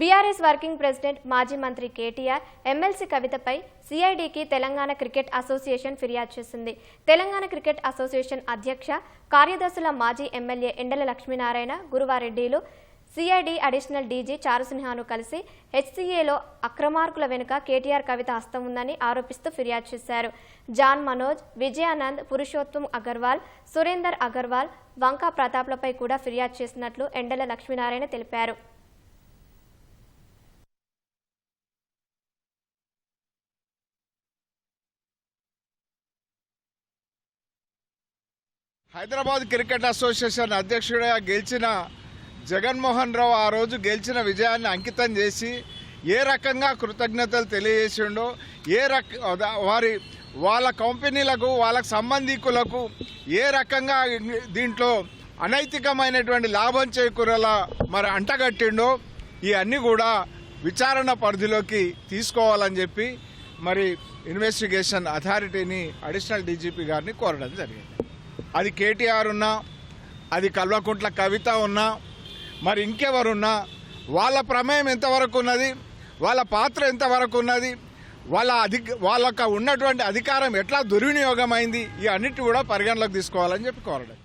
BRS working president మాజీ మంత్రి KTR MLC కవితపై సిఐడికి తెలంగాణ క్రికెట్ అసోసియేషన్ ఫిర్యాదు చేసింది. తెలంగాణ క్రికెట్ అసోసియేషన్ అధ్యక్ష కార్యదర్శుల మాజీ ఎమ్మెల్యే ఎండల లక్ష్మీనారాయణ గురువారెడ్డిలు సిఐడి అడిషనల్ డీజీ చారుసిన్హాను కలిసి హెచ్సీఏలో అక్రమార్కుల వెనుక కేటీఆర్ కవిత హస్తం ఉందని ఆరోపిస్తూ ఫిర్యాదు చేశారు. జాన్ మనోజ్ విజయానంద్ పురుషోత్తం అగర్వాల్ సురేందర్ అగర్వాల్ వంకా ప్రతాప్లపై కూడా ఫిర్యాదు చేసినట్లు ఎండల లక్ష్మీనారాయణ తెలిపారు. హైదరాబాద్ క్రికెట్ అసోసియేషన్ అధ్యక్షుడిగా గెలిచిన జగన్మోహన్ రావు ఆ రోజు గెలిచిన విజయాన్ని అంకితం చేసి ఏ రకంగా కృతజ్ఞతలు తెలియజేసిండో ఏ రక వారి వాళ్ళ కంపెనీలకు వాళ్ళకు సంబంధికులకు ఏ రకంగా దీంట్లో అనైతికమైనటువంటి లాభం చేకూరలా మరి అంటగట్టిండో ఈ అన్నీ కూడా విచారణ పరిధిలోకి తీసుకోవాలని చెప్పి మరి ఇన్వెస్టిగేషన్ అథారిటీని అడిషనల్ డీజీపీ గారిని కోరడం జరిగింది. అది కేటీఆర్ ఉన్నా అది కల్వకుంట్ల కవిత ఉన్నా మరి ఇంకెవరున్నా వాళ్ళ ప్రమేయం ఎంతవరకు ఉన్నది వాళ్ళ పాత్ర ఎంతవరకు ఉన్నది వాళ్ళ అధి వాళ్ళ ఉన్నటువంటి అధికారం ఎట్లా దుర్వినియోగమైంది ఈ అన్నిటి కూడా పరిగణలోకి తీసుకోవాలని చెప్పి కోరడం.